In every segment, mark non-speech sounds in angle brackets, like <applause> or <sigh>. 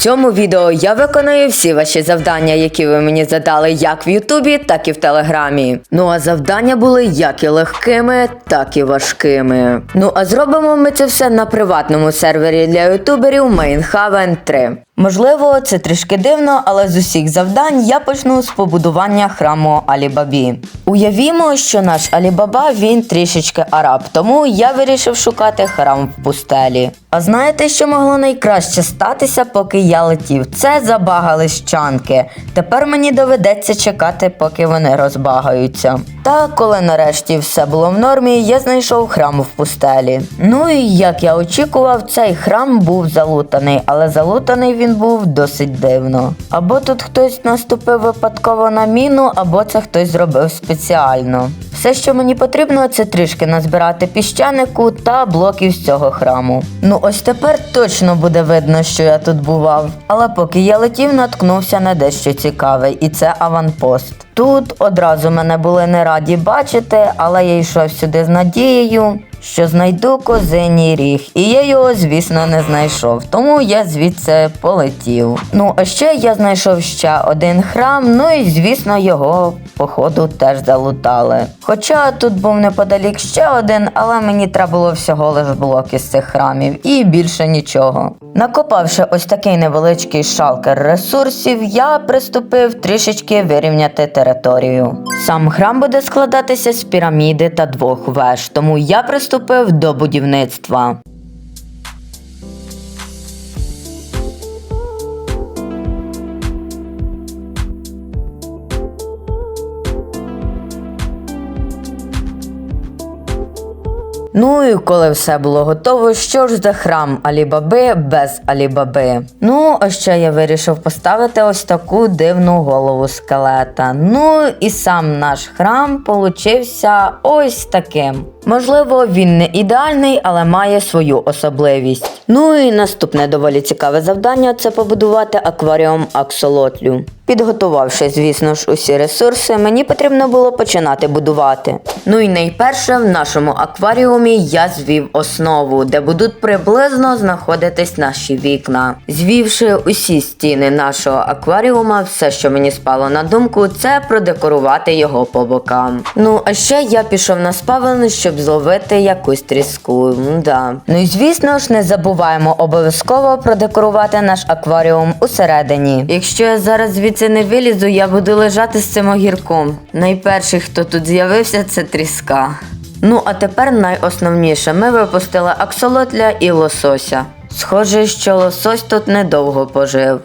цьому відео я виконую всі ваші завдання, які ви мені задали як в Ютубі, так і в Телеграмі. Ну а завдання були як і легкими, так і важкими. Ну а зробимо ми це все на приватному сервері для ютуберів Mainhaven 3. Можливо, це трішки дивно, але з усіх завдань я почну з побудування храму Алібабі. Уявімо, що наш Алібаба він трішечки араб, тому я вирішив шукати храм в пустелі. А знаєте, що могло найкраще статися, поки я летів? Це забагались чанки. Тепер мені доведеться чекати, поки вони розбагаються. Та коли нарешті все було в нормі, я знайшов храм в пустелі. Ну і як я очікував, цей храм був залутаний, але залутаний він був досить дивно. Або тут хтось наступив випадково на міну, або це хтось зробив спеціально. Все, що мені потрібно, це трішки назбирати піщанику та блоків з цього храму. Ну ось тепер точно буде видно, що я тут бував. Але поки я летів, наткнувся на дещо цікаве, і це аванпост. Тут одразу мене були не раді бачити, але я йшов сюди з надією, що знайду козиній ріг. І я його, звісно, не знайшов, тому я звідси полетів. Ну, а ще я знайшов ще один храм, ну і звісно, його, походу, теж залутали. Хоча тут був неподалік ще один, але мені треба було всього лиш блок із цих храмів і більше нічого. Накопавши ось такий невеличкий шалкер ресурсів, я приступив трішечки вирівняти територію. Сам храм буде складатися з піраміди та двох веж, тому я приступив до будівництва. Ну і коли все було готово, що ж за храм Алібаби без Алібаби? Ну, а ще я вирішив поставити ось таку дивну голову скелета. Ну і сам наш храм получився ось таким. Можливо, він не ідеальний, але має свою особливість. Ну і наступне доволі цікаве завдання це побудувати акваріум аксолотлю. Підготувавши, звісно ж, усі ресурси, мені потрібно було починати будувати. Ну і найперше в нашому акваріумі я звів основу, де будуть приблизно знаходитись наші вікна. Звівши усі стіни нашого акваріума, все, що мені спало на думку, це продекорувати його по бокам. Ну а ще я пішов на спавен, щоб зловити якусь тріску. М-да. Ну і звісно ж, не забуваємо обов'язково продекорувати наш акваріум усередині. Якщо я зараз звідси не вилізу, я буду лежати з цим огірком. Найперший, хто тут з'явився, це тріска. Ну, а тепер найосновніше. Ми випустили аксолотля і лосося. Схоже, що лосось тут недовго пожив.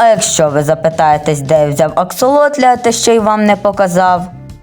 А якщо ви запитаєтесь, де взяв аксолотля, та ще й вам не показав.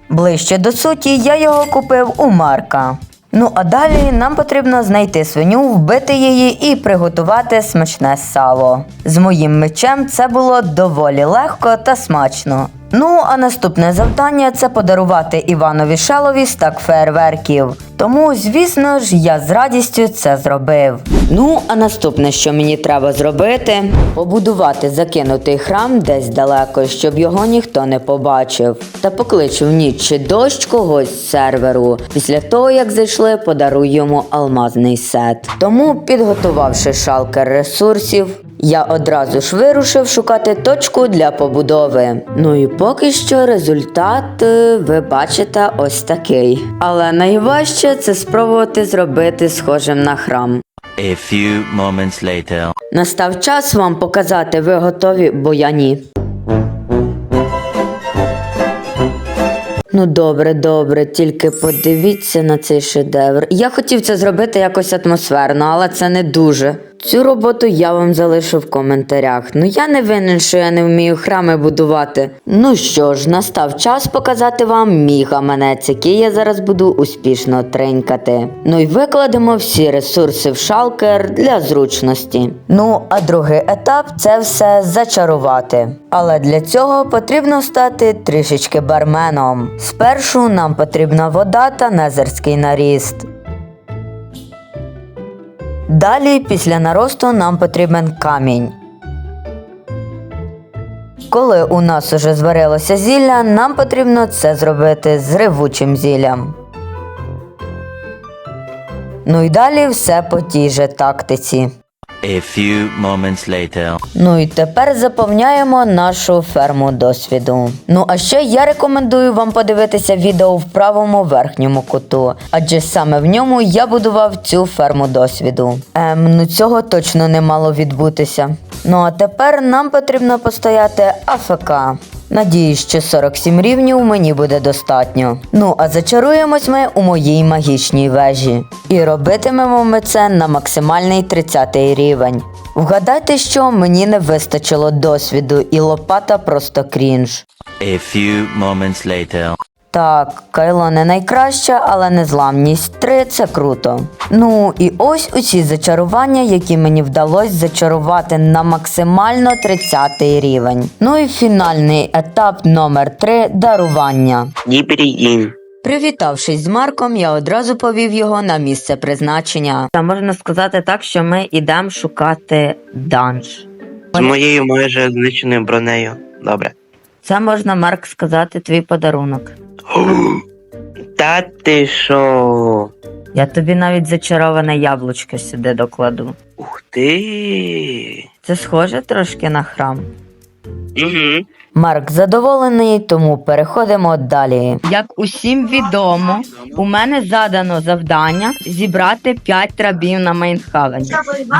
Ближче до суті, я його купив у Марка. Ну а далі нам потрібно знайти свиню, вбити її і приготувати смачне сало. З моїм мечем це було доволі легко та смачно. Ну а наступне завдання це подарувати Іванові Шелові стак фейерверків. Тому, звісно ж, я з радістю це зробив. Ну, а наступне, що мені треба зробити, побудувати закинутий храм десь далеко, щоб його ніхто не побачив. Та покличу в ніч чи дощ когось з серверу. Після того, як зайшли, подарую йому алмазний сет. Тому, підготувавши шалкер ресурсів, я одразу ж вирушив шукати точку для побудови. Ну і поки що результат е, ви бачите ось такий. Але найважче це спробувати зробити схожим на храм. A few moments later. Настав час вам показати, ви готові, бо я ні. Ну добре, добре, тільки подивіться на цей шедевр. Я хотів це зробити якось атмосферно, але це не дуже. Цю роботу я вам залишу в коментарях. Ну я не винен, що я не вмію храми будувати. Ну що ж, настав час показати вам мій гаманець, який я зараз буду успішно тринькати. Ну і викладемо всі ресурси в шалкер для зручності. Ну, а другий етап це все зачарувати. Але для цього потрібно стати трішечки барменом. Спершу нам потрібна вода та незерський наріст. Далі, після наросту, нам потрібен камінь. Коли у нас уже зварилося зілля, нам потрібно це зробити з ревучим зіллям. Ну і далі все по тій же тактиці. A few moments later. Ну і тепер заповняємо нашу ферму досвіду. Ну а ще я рекомендую вам подивитися відео в правому верхньому куту, адже саме в ньому я будував цю ферму досвіду. Ем, ну цього точно не мало відбутися. Ну а тепер нам потрібно постояти АФК. Надіюсь, що 47 рівнів мені буде достатньо. Ну а зачаруємось ми у моїй магічній вежі. І робитимемо ми це на максимальний 30 рівень. Вгадайте, що мені не вистачило досвіду, і лопата просто крінж. A few moments later. Так, кайло не найкраще, але незламність 3 це круто. Ну і ось усі зачарування, які мені вдалося зачарувати на максимально 30 рівень. Ну і фінальний етап номер 3 дарування. Дібріїн. Привітавшись з Марком, я одразу повів його на місце призначення. Та можна сказати так, що ми йдемо шукати данж. З моєю майже знищеною бронею. Добре. Це можна, Марк, сказати, твій подарунок. <gasps> Та ти що? Я тобі навіть зачароване яблучко сюди докладу. Ух ти. Це схоже трошки на храм. Угу. Марк задоволений, тому переходимо далі. Як усім відомо, у мене задано завдання зібрати 5 трабів на Мейнхавені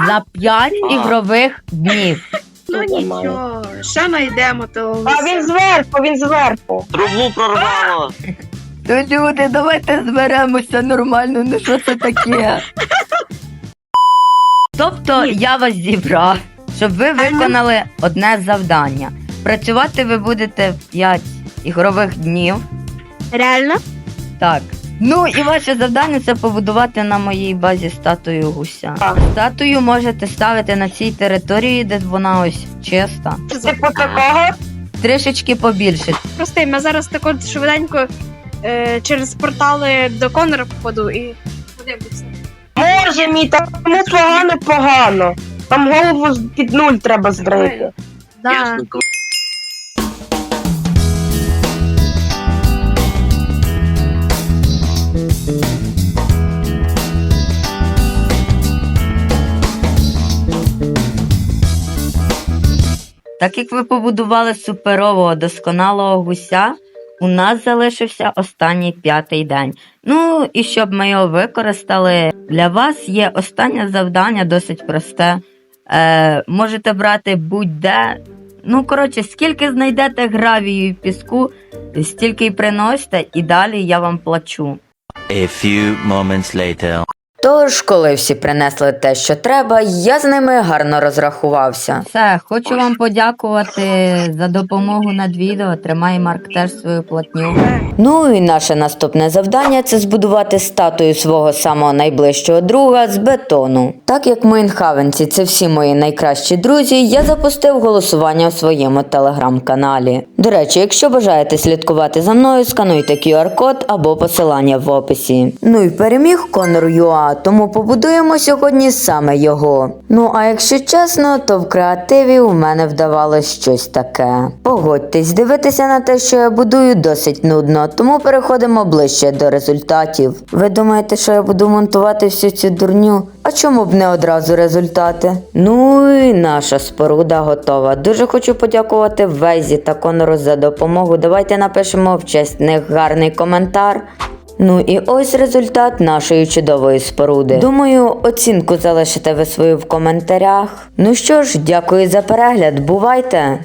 за 5 ігрових днів. Ну нічого, ще знайдемо то. А він зверху, він зверху. Трубу прорвало. То люди, давайте зберемося нормально, ну що це таке? Тобто я вас зібрав, щоб ви виконали одне завдання. Працювати ви будете 5 ігрових днів. Реально? Так. Ну і ваше завдання це побудувати на моїй базі статую гуся. Так. Статую можете ставити на цій території, де вона ось чиста. Типу такого. Трішечки побільше. Прости, я зараз так от швиденько е, через портали до Конора попаду і подивлюся. Може, мій там тому погано погано. Там голову під нуль треба збрити. Да. Так як ви побудували суперового досконалого гуся, у нас залишився останній п'ятий день. Ну і щоб ми його використали, для вас є останнє завдання досить просте. Е, можете брати будь-де. Ну, коротше, скільки знайдете гравію і піску, стільки й приносите, і далі я вам плачу. A few moments later. Тож, коли всі принесли те, що треба, я з ними гарно розрахувався. Все, хочу вам подякувати за допомогу над відео. Тримай Марк теж свою платню. Ну і наше наступне завдання це збудувати статую свого самого найближчого друга з бетону. Так як Мейнхавенці це всі мої найкращі друзі, я запустив голосування в своєму телеграм-каналі. До речі, якщо бажаєте слідкувати за мною, скануйте QR-код або посилання в описі. Ну і переміг Конор Юа, тому побудуємо сьогодні саме його. Ну а якщо чесно, то в креативі у мене вдавалось щось таке. Погодьтесь, дивитися на те, що я будую, досить нудно, тому переходимо ближче до результатів. Ви думаєте, що я буду монтувати всю цю дурню? А чому б не одразу результати? Ну і наша споруда готова. Дуже хочу подякувати Вейзі та Конору за допомогу. Давайте напишемо в честь них гарний коментар. Ну і ось результат нашої чудової споруди. Думаю, оцінку залишите ви свою в коментарях. Ну що ж, дякую за перегляд. Бувайте!